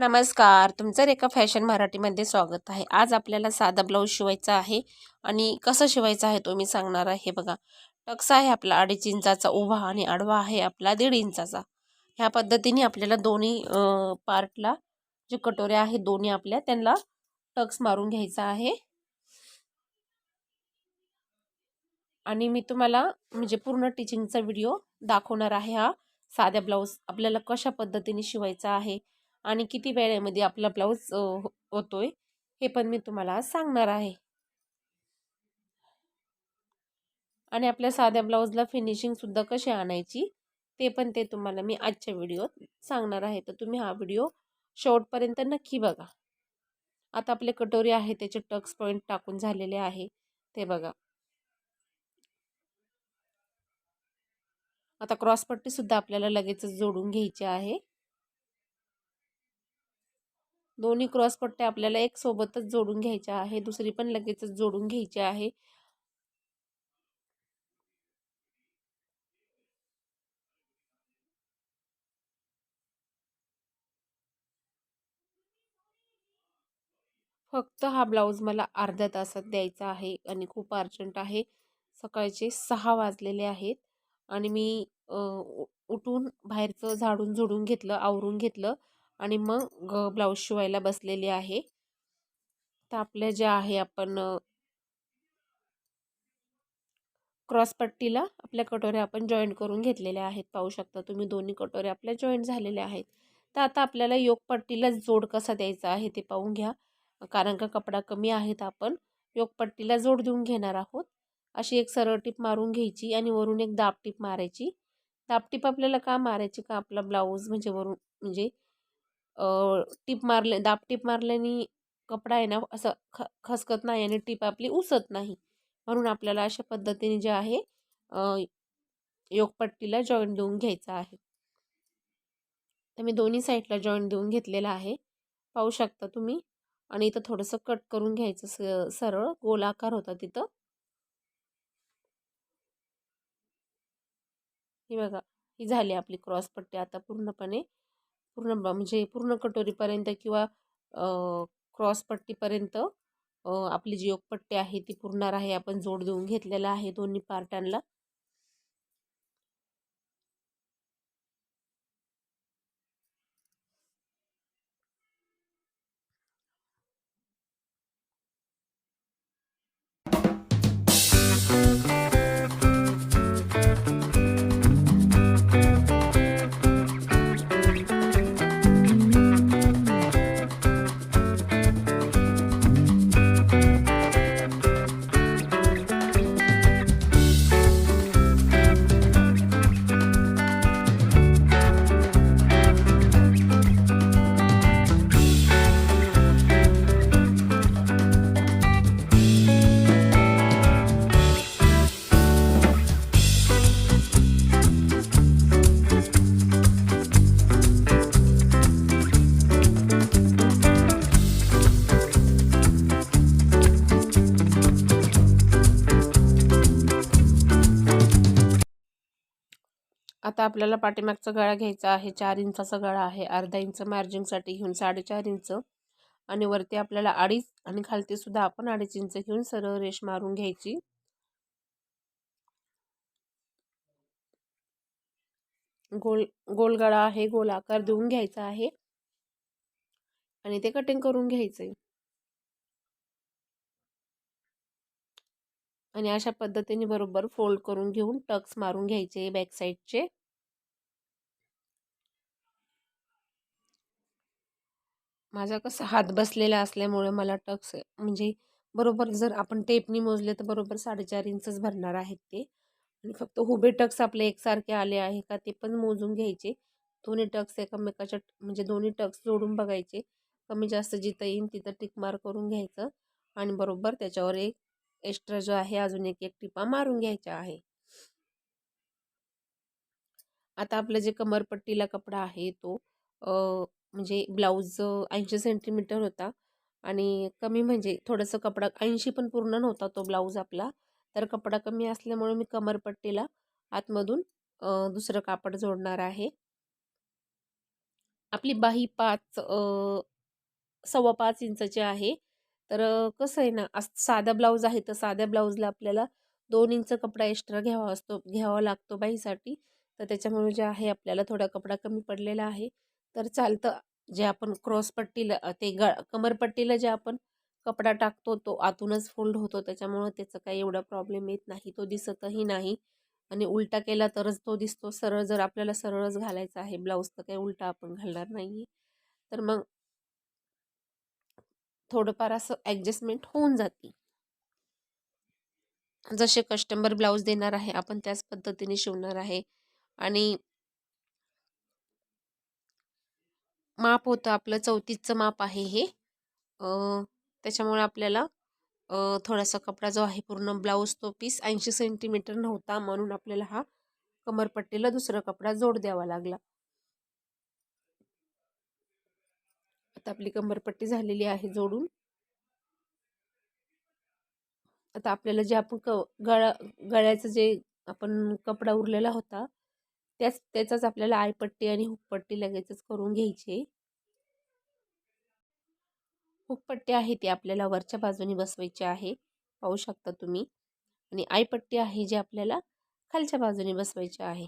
नमस्कार तुमचं रेखा फॅशन मराठीमध्ये स्वागत आहे. आज आपल्याला साधा ब्लाऊज शिवायचा आहे आणि कसं शिवायचं आहे तो मी सांगणार आहे. बघा टक्स आहे आपला अडीच इंचाचा उभा आणि आडवा आहे आपला दीड इंचाचा. ह्या पद्धतीने आपल्याला दोन्ही पार्टला जे कटोऱ्या आहेत दोन्ही आपल्या त्यांना टक्स मारून घ्यायचा आहे. आणि मी तुम्हाला म्हणजे पूर्ण टीचिंगचा व्हिडिओ दाखवणार आहे हा साध्या ब्लाऊज आपल्याला कशा पद्धतीने शिवायचा आहे. आणि किती वेळेमध्ये आपला ब्लाऊज हो, होतोय हे पण मी तुम्हाला सांगणार आहे. आणि आपल्या साध्या ब्लाऊजला फिनिशिंगसुद्धा कशी आणायची ते पण ते तुम्हाला मी आजच्या व्हिडिओत सांगणार आहे. तर तुम्ही हा व्हिडिओ शेवटपर्यंत नक्की बघा. आता आपले कटोरी आहे त्याचे टक्स पॉईंट टाकून झालेले आहे ते बघा. आता क्रॉसपट्टीसुद्धा आपल्याला लगेचच जोडून घ्यायची आहे. दोन्ही क्रॉस पट्ट्या आपल्याला एक सोबतच जोडून घ्यायच्या आहे दुसरी पण लगेचच जोडून घ्यायची आहे. फक्त हा ब्लाऊज मला अर्ध्या तासात द्यायचा आहे आणि खूप अर्जंट आहे. सकाळचे सहा वाजलेले आहेत आणि मी उठून बाहेरचं झाडून झोडून घेतलं आवरून घेतलं. आणि मग ब्लाऊज शिवायला बसलेली आहे. तर आपल्या ज्या आहे आपण क्रॉसपट्टीला आपल्या कटोऱ्या आपण जॉईंट करून घेतलेल्या आहेत. पाहू शकता तुम्ही दोन्ही कटोऱ्या आपल्या जॉईंट झालेल्या आहेत. तर आता आपल्याला योगपट्टीला जोड कसा द्यायचा आहे ते पाहून घ्या. कारण का कपडा कमी आहे तर आपण योगपट्टीला जोड देऊन घेणार आहोत. अशी एक सरळ टीप मारून घ्यायची आणि वरून एक दाब टीप मारायची. दाब टीप आपल्याला का मारायची? का आपला ब्लाऊज म्हणजे वरून म्हणजे टीप मारले दाब टीप मारल्याने कपडा आहे ना असं ख खसकत नाही आणि टीप आपली उसत नाही. म्हणून आपल्याला अशा पद्धतीने जे आहे योगपट्टीला जॉईंट देऊन घ्यायचा आहे. तर मी दोन्ही साईडला जॉईंट देऊन घेतलेला आहे. पाहू शकता तुम्ही. आणि इथं थोडंसं कट करून घ्यायचं स सरळ. गोलाकार होता तिथं. ही बघा ही झाली आपली क्रॉस पट्टी आता पूर्णपणे. पूर्ण म्हणजे पूर्ण कटोरीपर्यंत किंवा क्रॉसपट्टीपर्यंत आपली जी योगपट्टी आहे ती पुरणार आहे आपण जोड देऊन घेतलेला आहे दोन्ही पार्टांना आता आपल्याला पाठीमागचा गळा घ्यायचा आहे. चार इंचाचा गळा आहे. अर्धा इंच मार्जिंगसाठी घेऊन साडेचार इंच आणि वरती आपल्याला अडीच आणि खालती सुद्धा आपण अडीच इंच घेऊन सरळ रेश मारून घ्यायची. गोल गोल गळा आहे. गोल आकार देऊन घ्यायचा आहे. आणि ते कटिंग करून घ्यायचे. आणि अशा पद्धतीने बरोबर फोल्ड करून घेऊन टक्स मारून घ्यायचे बॅक साईडचे माझा कसं हात बसलेला असल्यामुळे मला टक्स म्हणजे बरोबर जर आपण टेपनी मोजले तर बरोबर साडेचार इंचच भरणार आहेत ते. आणि फक्त हुबे टक्स आपले एकसारखे आले आहे का ते पण मोजून घ्यायचे. दोन्ही टक्स एकमेकाच्या म्हणजे दोन्ही टक्स जोडून बघायचे. कमी जास्त जिथं येईन तिथं टिक मार करून घ्यायचं. आणि बरोबर त्याच्यावर एक एक्स्ट्रा जो आहे अजून एक एक टिपा मारून घ्यायचा आहे. आता आपलं जे कमरपट्टीला कपडा आहे तो म्हणजे ब्लाऊज ऐंशी सेंटीमीटर होता आणि कमी म्हणजे थोडंसं कपडा ऐंशी पण पूर्ण नव्हता तो ब्लाऊज आपला. तर कपडा कमी असल्यामुळे मी कमरपट्टीला आतमधून दुसरं कापड जोडणार आहे. आपली बाही पाच सव्वा पाच इंचाची आहे. तर कसं आहे ना अस साधा ब्लाऊज आहे तर साध्या ब्लाऊजला आपल्याला दोन इंच कपडा एक्स्ट्रा घ्यावा असतो घ्यावा लागतो बाईसाठी तर त्याच्यामुळे जे आहे आपल्याला थोडा कपडा कमी पडलेला आहे. तर चालतं. जे आपण क्रॉसपट्टीला ते ग कमरपट्टीला जे आपण कपडा टाकतो तो आतूनच फोल्ड होतो. त्याच्यामुळं त्याचं काही एवढा प्रॉब्लेम येत नाही. तो दिसतही नाही. आणि उलटा केला तरच तो दिसतो. सरळ जर आपल्याला सरळच घालायचा आहे ब्लाऊज तर काही उलटा आपण घालणार नाही तर मग थोडंफार असं ॲडजस्टमेंट होऊन जाते. जसे कस्टमर ब्लाऊज देणार आहे आपण त्याच पद्धतीने शिवणार आहे. आणि माप होतं आपलं चौतीसचं माप आहे हे. त्याच्यामुळे आपल्याला थोडासा कपडा जो आहे पूर्ण ब्लाऊज तो पीस ऐंशी सेंटीमीटर नव्हता म्हणून आपल्याला हा कमरपट्टीला दुसरा कपडा जोड द्यावा लागला. आता आपली कमरपट्टी झालेली आहे जोडून. आता आपल्याला जे आपण क गळा गळ्याचं जे आपण कपडा उरलेला होता त्याच त्याचाच आपल्याला आयपट्टी आणि हुकपट्टी लगेचच करून घ्यायची. हुकपट्टी आहे ती आपल्याला वरच्या बाजूने बसवायची आहे. पाहू शकता तुम्ही. आणि आयपट्टी आहे जी आपल्याला खालच्या बाजूने बसवायची आहे.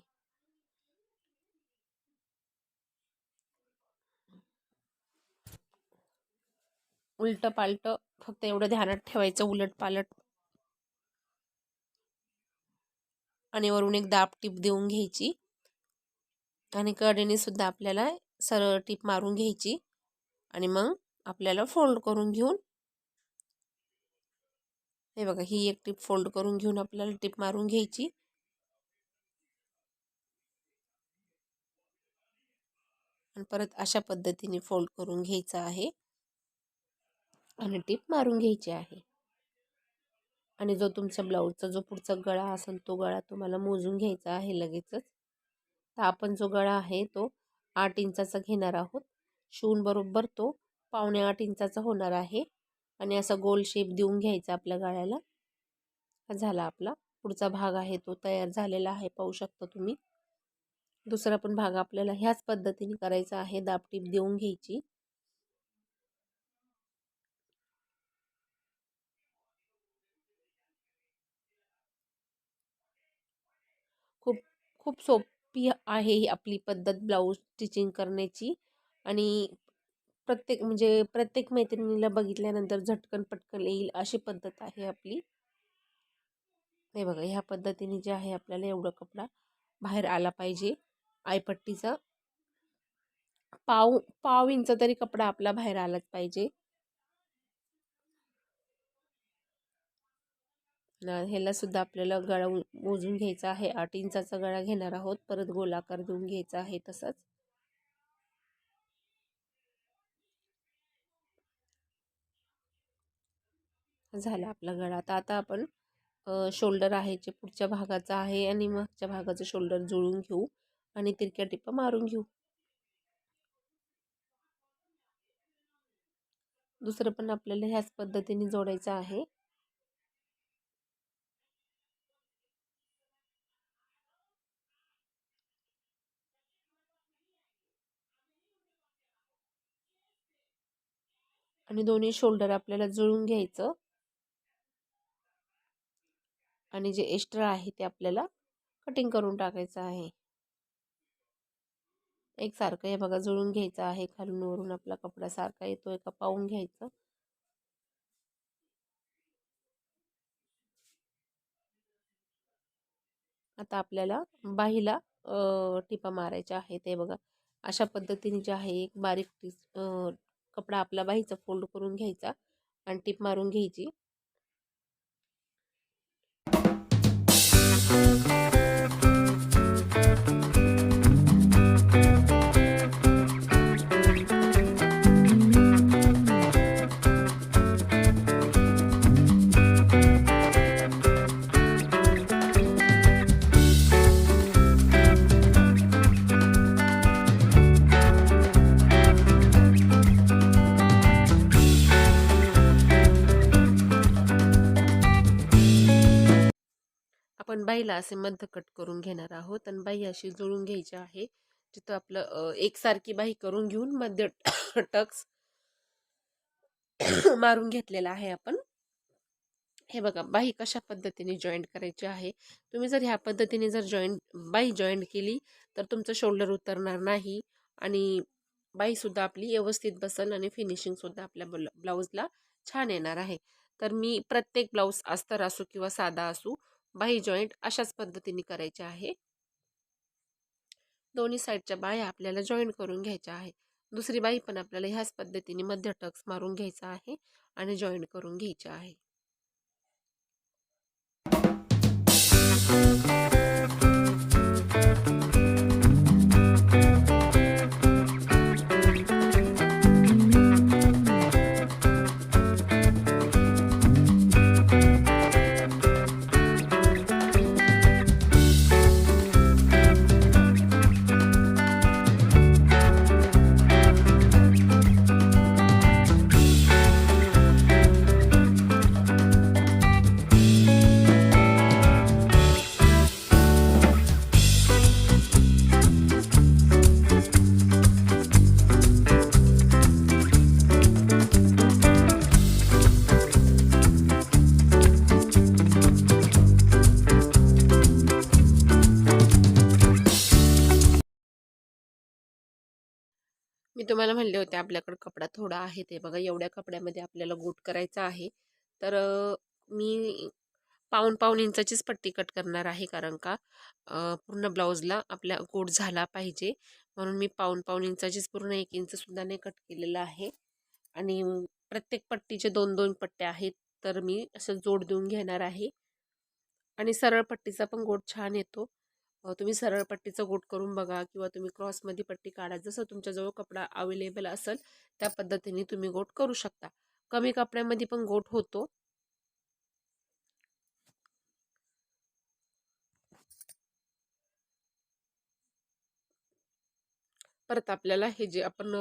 उलट पालट फक्त एवढं ध्यानात ठेवायचं उलट पालट आणि वरून एक दाब टीप देऊन घ्यायची. आणि कडेने सुद्धा आपल्याला सरळ टीप मारून घ्यायची आणि मग आपल्याला फोल्ड करून घेऊन हे बघा ही एक टीप फोल्ड करून घेऊन आपल्याला टीप मारून घ्यायची. आणि परत अशा पद्धतीने फोल्ड करून घ्यायचं आहे आणि टीप मारून घ्यायची आहे. आणि जो तुमच्या ब्लाऊजचा जो पुढचा गळा असेल तो गळा तुम्हाला मोजून घ्यायचा आहे लगेचच. तर आपण जो गळा आहे तो आठ इंचाचा घेणार आहोत. शिवून बरोबर तो पावणे आठ इंचाचा होणार आहे आणि असा गोल शेप देऊन घ्यायचा आपल्या गळ्याला. झाला आपला. पुढचा भाग आहे तो तयार झालेला आहे पाहू शकता तुम्ही. दुसरा पण भाग आपल्याला ह्याच पद्धतीने करायचा आहे. दापटीप देऊन घ्यायची. खूप खूप सोप आहे ही आपली पद्धत ब्लाऊज स्टिचिंग करण्याची. आणि प्रत्येक म्हणजे प्रत्येक मैत्रिणीला बघितल्यानंतर झटकन पटकन येईल अशी पद्धत आहे आपली. हे बघा ह्या पद्धतीने जे आहे आपल्याला एवढा कपडा बाहेर आला पाहिजे. आयपट्टीचा पाव पाव इंच तरी कपडा आपला बाहेर आलाच पाहिजे. ह्याला सुद्धा आपल्याला गळा मोजून घ्यायचा आहे. आठ इंचाचा गळा घेणार आहोत. परत गोलाकार देऊन घ्यायचा आहे तसंच. झाला आपला गळा. आता आता आपण शोल्डर आहे जे पुढच्या भागाचा आहे आणि मागच्या भागाचं शोल्डर जुळून घेऊ आणि तिरक्या टिप्पा मारून घेऊ. दुसरं पण आपल्याला ह्याच पद्धतीने जोडायचं आहे. आणि दोन्ही शोल्डर आपल्याला जुळून घ्यायचं. आणि जे एक्स्ट्रा आहे ते आपल्याला कटिंग करून टाकायचं आहे. एकसारखं हे बघा जुळून घ्यायचं आहे. खालून वरून आपला कपडा सारखा येतोय का पाहून घ्यायचं. आता आपल्याला बाहीला टिपा मारायच्या आहे ते बघा अशा पद्धतीने जे आहे एक बारीक कपडा आपला बाहीचा फोल्ड करून घ्यायचा आणि टीप मारून घ्यायची. बाईला असे मध्य कट करून घेणार आहोत आणि बाई अशी जुळून घ्यायची आहे. जिथं आपलं एकसारखी बाई करून घेऊन मध्य टक्स मारून घेतलेला आहे आपण. हे बघा बाई कशा पद्धतीने जॉईंट करायची आहे? तुम्ही जर ह्या पद्धतीने जर जॉईंट बाई जॉईंट केली तर तुमचं शोल्डर उतरणार नाही आणि बाईसुद्धा आपली व्यवस्थित बसल आणि फिनिशिंगसुद्धा आपल्या ब्लाऊजला छान येणार आहे. तर मी प्रत्येक ब्लाऊज अस्तर असू किंवा साधा असू बाही जॉईंट अशाच पद्धतीने करायचे आहे. दोन्ही साईडच्या बाह्या आपल्याला जॉईंट करून घ्यायच्या आहे. दुसरी बाई पण आपल्याला ह्याच पद्धतीने मध्य टक्स मारून घ्यायचा आहे आणि जॉईंट करून घ्यायचे आहे. मी तुम्हाला म्हणले होते आपल्याकडं कपडा थोडा आहे ते बघा एवढ्या कपड्यामध्ये आपल्याला गोट करायचा आहे. तर मी पाऊण पाऊन इंचाचीच पट्टी कट करणार आहे कारण का पूर्ण ब्लाऊजला आपल्या गोट झाला पाहिजे. म्हणून मी पाऊण पाऊन इंचाचीच पूर्ण एक इंचसुद्धा नाही कट केलेलं आहे. आणि प्रत्येक पट्टीचे दोन दोन पट्ट्या आहेत तर मी असं जोड देऊन घेणार आहे. आणि सरळ पट्टीचा पण गोट छान येतो. तुम्ही सरळ पट्टीचं गोट करून बघा किंवा तुम्ही क्रॉसमध्ये पट्टी काढा. जसं तुमच्याजवळ कपडा अवेलेबल असेल त्या पद्धतीने तुम्ही गोट करू शकता. कमी कपड्यामध्ये पण गोट होतो. परत आपल्याला हे जे आपण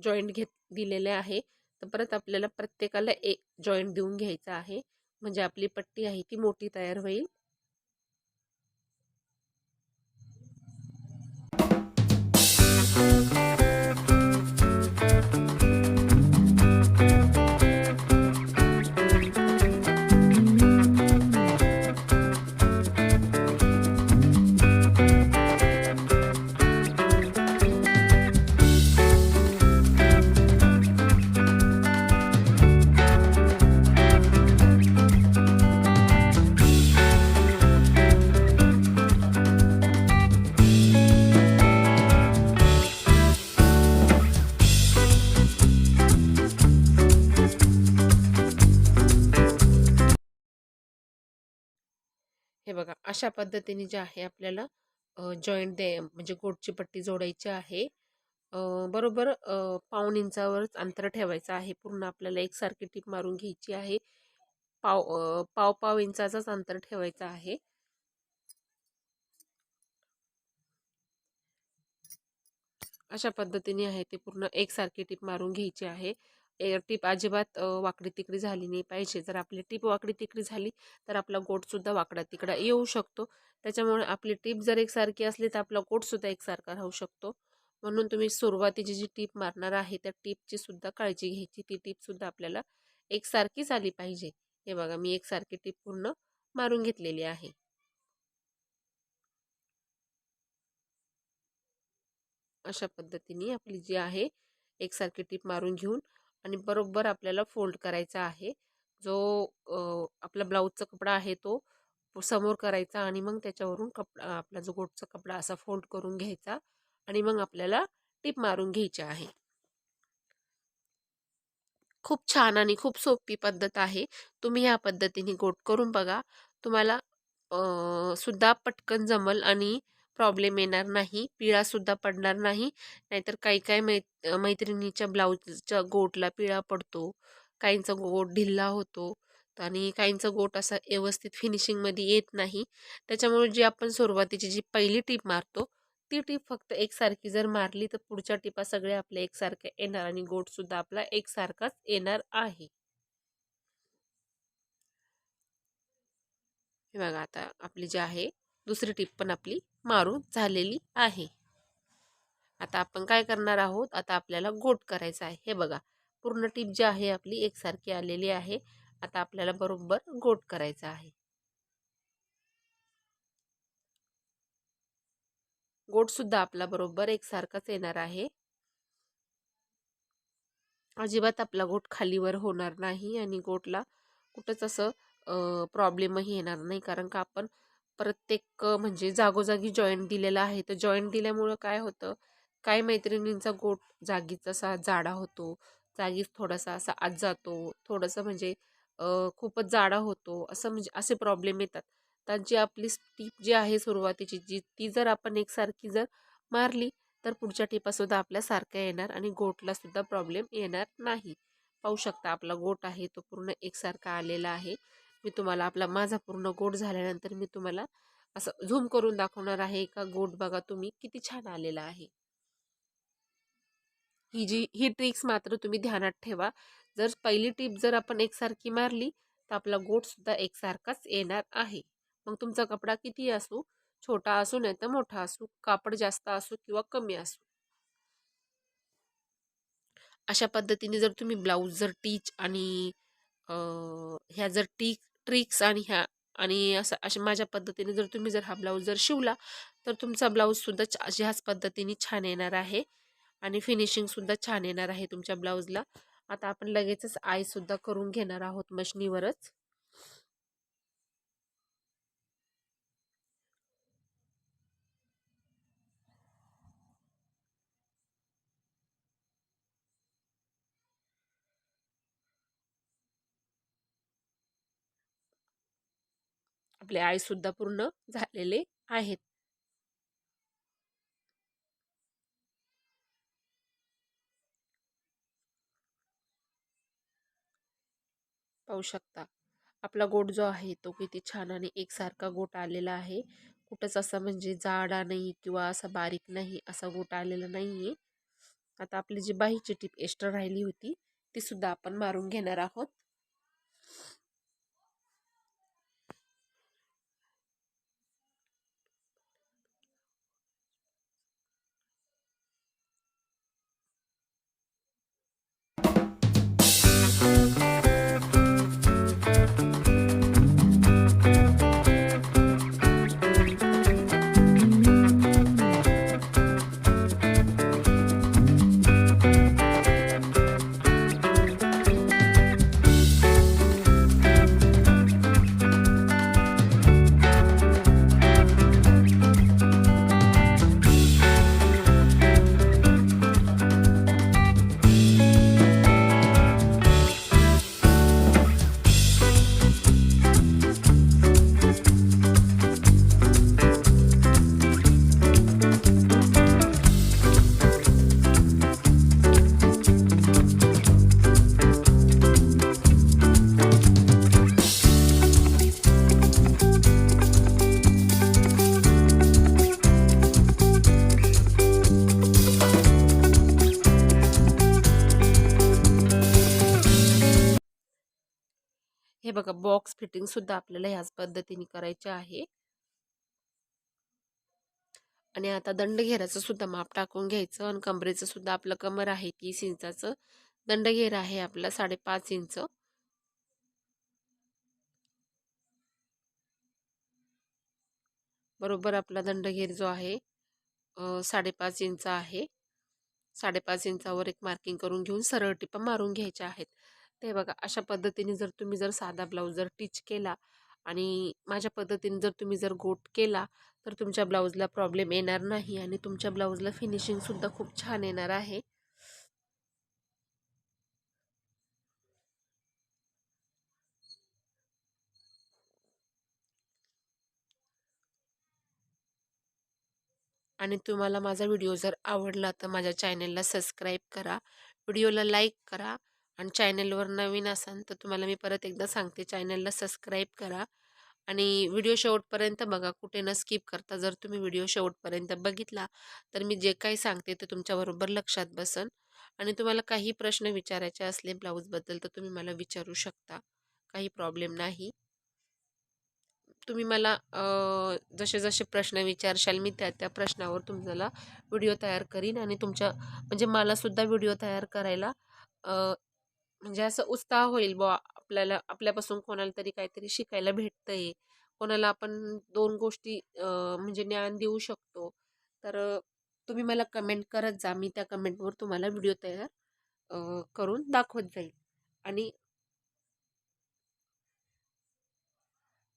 जॉईंट घेत दिलेले आहे तर परत आपल्याला प्रत्येकाला एक जॉईंट देऊन घ्यायचा आहे. म्हणजे आपली पट्टी आहे ती मोठी तयार होईल. अशा पद्धतीने जे आहे आपल्याला जॉईंट दे म्हणजे गोटची पट्टी जोडायची आहे. बरोबर अ, पाऊण इंचावरच अंतर ठेवायचं आहे. पूर्ण आपल्याला एकसारखी टीप मारून घ्यायची आहे. पाव पाव पाव इंचाचाच अंतर ठेवायचं आहे. अशा पद्धतीने आहे ते पूर्ण एकसारखी टीप मारून घ्यायची आहे. ए टीप अजिबात वाकडी तिकडी झाली नाही पाहिजे. जर आपली टीप वाकडी तिकडी झाली तर आपला गोटसुद्धा वाकडा तिकडा येऊ शकतो. त्याच्यामुळे आपली टीप जर एकसारखी असली तर आपला गोटसुद्धा एकसारखा राहू शकतो. म्हणून तुम्ही सुरुवातीची जी टीप मारणार आहे त्या टीपची सुद्धा काळजी घ्यायची. ती टीपसुद्धा आपल्याला एकसारखीच आली पाहिजे. हे बघा मी एकसारखी टीप पूर्ण मारून घेतलेली आहे. अशा पद्धतीने आपली जी आहे एकसारखी टीप मारून घेऊन आणि बरोबर आपल्याला फोल्ड करायचा आहे. जो आपला ब्लाऊजचा कपडा आहे तो समोर करायचा आणि मग त्याच्यावरून कपडा आपला जो गोटचा कपडा असा फोल्ड करून घ्यायचा आणि मग आपल्याला टिप मारून घ्यायची आहे. खूप छान आणि खूप सोपी पद्धत आहे. तुम्ही ह्या पद्धतीने गोट करून बघा. तुम्हाला सुद्धा पटकन जमल आणि प्रॉब्लेम येणार नाही पिळासुद्धा पडणार नाही नाहीतर काही काही मै मैत्रिणीच्या ब्लाऊजच्या गोटला पिळा पडतो काहींचा गोट ढिल्ला होतो आणि काहींचा गोट असा व्यवस्थित फिनिशिंगमध्ये येत नाही. त्याच्यामुळे जी आपण सुरुवातीची जी पहिली टीप मारतो ती टीप फक्त एकसारखी जर मारली तर पुढच्या टिपा सगळ्या आपल्या एकसारख्या येणार आणि गोटसुद्धा आपला एकसारखाच येणार आहे. हे बघा आता आपली जी आहे दुसरी टीप पण आपली. मारून झालेली आहे. आता आपण काय करणार आहोत? आता आपल्याला गोट करायचं आहे. हे बघा पूर्ण टीप जी आहे आपली एकसारखी आलेली आहे. आता आपल्याला बरोबर गोट करायचं आहे. गोट सुद्धा आपला बरोबर एकसारखाच येणार आहे. अजिबात आपला गोट खालीवर होणार नाही आणि गोटला कुठंच असं प्रॉब्लेमही येणार नाही. कारण का आपण प्रत्येक म्हणजे जागोजागी जॉईंट दिलेला आहे. तर जॉईंट दिल्यामुळं काय होतं? काय मैत्रिणींचा गोट जागीच असा जाडा होतो. जागीच थोडासा असा आत जातो. थोडंसं म्हणजे खूपच जाडा होतो. असं म्हणजे असे प्रॉब्लेम येतात. तर जी आपली टीप जी आहे सुरुवातीची जी ती जर आपण एकसारखी जर मारली तर पुढच्या टिपासुद्धा आपल्या सारख्या येणार आणि गोटलासुद्धा प्रॉब्लेम येणार नाही. पाहू शकता आपला गोट आहे तो पूर्ण एकसारखा आलेला आहे. मी तुम्हाला आपला माझा पूर्ण गोट झाल्यानंतर मी तुम्हाला असं झूम करून दाखवणार आहे का गोट बघा तुम्ही किती छान आलेला आहे. ही जी ही ट्रिक्स मात्र तुम्ही ध्यानात ठेवा. जर पहिली टीप जर आपण एकसारखी मारली तर आपला गोटसुद्धा एकसारखाच येणार आहे. मग तुमचा कपडा किती असू छोटा असू नाही तर मोठा असू कापड जास्त असू किंवा कमी असू. अशा पद्धतीने जर तुम्ही ब्लाऊज जर टीच आणि ह्या जर टीक ट्रिक्स आणि ह्या आणि असं अशा माझ्या पद्धतीने जर तुम्ही जर हा ब्लाऊज जर शिवला तर तुमचा ब्लाऊजसुद्धा ह्याच पद्धतीने छान येणार आहे आणि फिनिशिंगसुद्धा छान येणार आहे तुमच्या ब्लाऊजला. आता आपण लगेचच आईसुद्धा करून घेणार आहोत मशनीवरच. आपले आईसुद्धा पूर्ण झालेले आहेत. पाहू शकता. आपला गोट जो आहे तो किती छान आणि एकसारखा गोट आलेला आहे. कुठंच असं म्हणजे जाडा नाही किंवा असा बारीक नाही असा गोट आलेला नाही आहे आता आपली जी बाहीची टीप एक्स्ट्रा राहिली होती ती सुद्धा आपण मारून घेणार आहोत. बॉक्स फिटिंग सुद्धा आपल्याला ह्याच पद्धतीने करायचे आहे. आणि आता दंड घेराचं सुद्धा माप टाकून घ्यायचं आणि कमरेचं सुद्धा आपलं कमर आहे तीस इंचाचं. दंडघेर आहे आपला साडेपाच इंच. बरोबर आपला दंडघेर जो आहे साडेपाच इंच आहे. साडेपाच इंचावर एक मार्किंग करून घेऊन सरळ टिपा मारून घ्यायच्या आहेत. ते बघा अशा पद्धतीने जर तुम्ही जर साधा ब्लाऊज जर टिच केला आणि माझ्या पद्धतीने जर तुम्ही जर गोट केला तर तुमच्या ब्लाऊजला प्रॉब्लेम येणार नाही आणि तुमच्या ब्लाऊजला फिनिशिंगसुद्धा खूप छान येणार आहे. आणि तुम्हाला माझा व्हिडिओ जर आवडला तर माझ्या चॅनेलला सबस्क्राईब करा व्हिडिओला लाईक करा आणि चॅनलवर नवीन असाल तर तुम्हाला मी परत एकदा सांगते चॅनलला सबस्क्राईब करा आणि व्हिडिओ शेवटपर्यंत बघा कुठे न स्किप करता जर तुम्ही व्हिडिओ शेवटपर्यंत बघितला तर मी जे काही सांगते ते तुमच्याबरोबर लक्षात बसन आणि तुम्हाला काही प्रश्न विचारायचे असले ब्लाऊजबद्दल तर तुम्ही मला विचारू शकता काही प्रॉब्लेम नाही. तुम्ही मला जसे जसे प्रश्न विचारशाल मी त्या त्या प्रश्नावर तुम्हाला व्हिडिओ तयार करीन आणि तुमच्या म्हणजे मलासुद्धा व्हिडिओ तयार करायला म्हणजे असं उत्साह होईल बुवा आपल्याला आपल्यापासून कोणाला तरी काहीतरी शिकायला भेटतं आहे कोणाला आपण दोन गोष्टी म्हणजे ज्ञान देऊ शकतो. तर तुम्ही मला कमेंट करत जा. मी त्या कमेंटवर तुम्हाला व्हिडिओ तयार करून दाखवत जाईल. आणि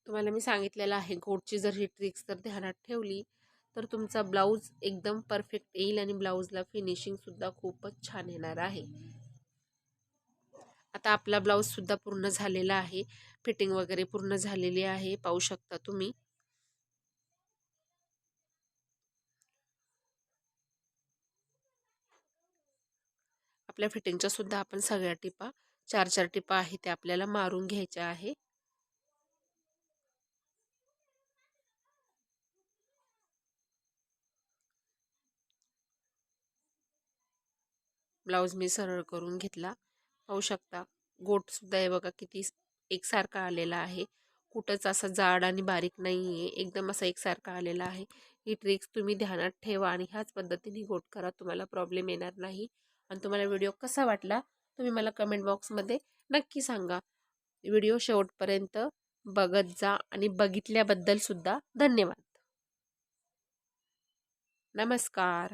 तुम्हाला मी सांगितलेलं आहे गोडची जर ही ट्रिक्स जर ध्यानात ठेवली तर तुमचा ब्लाऊज एकदम परफेक्ट येईल आणि ब्लाऊजला फिनिशिंगसुद्धा खूपच छान येणार आहे. आता आपला ब्लाऊजसुद्धा पूर्ण झालेला आहे. फिटिंग वगैरे पूर्ण झालेली आहे. पाहू शकता तुम्ही. आपल्या फिटिंगच्या सुद्धा आपण सगळ्या टिपा चार चार टिपा आहे त्या आपल्याला मारून घ्यायच्या आहे. ब्लाऊज मी सरळ करून घेतला. पाहू शकता. गोटसुद्धा आहे बघा किती एकसारखा आलेला आहे. कुठंच असा जाड आणि बारीक नाही आहे एकदम असा एकसारखा आलेला आहे. ही ट्रिक्स तुम्ही ध्यानात ठेवा आणि ह्याच पद्धतीने गोट करा. तुम्हाला प्रॉब्लेम येणार नाही. आणि तुम्हाला व्हिडिओ कसा वाटला तुम्ही मला कमेंट बॉक्समध्ये नक्की सांगा. व्हिडिओ शेवटपर्यंत बघत जा आणि बघितल्याबद्दलसुद्धा धन्यवाद. नमस्कार.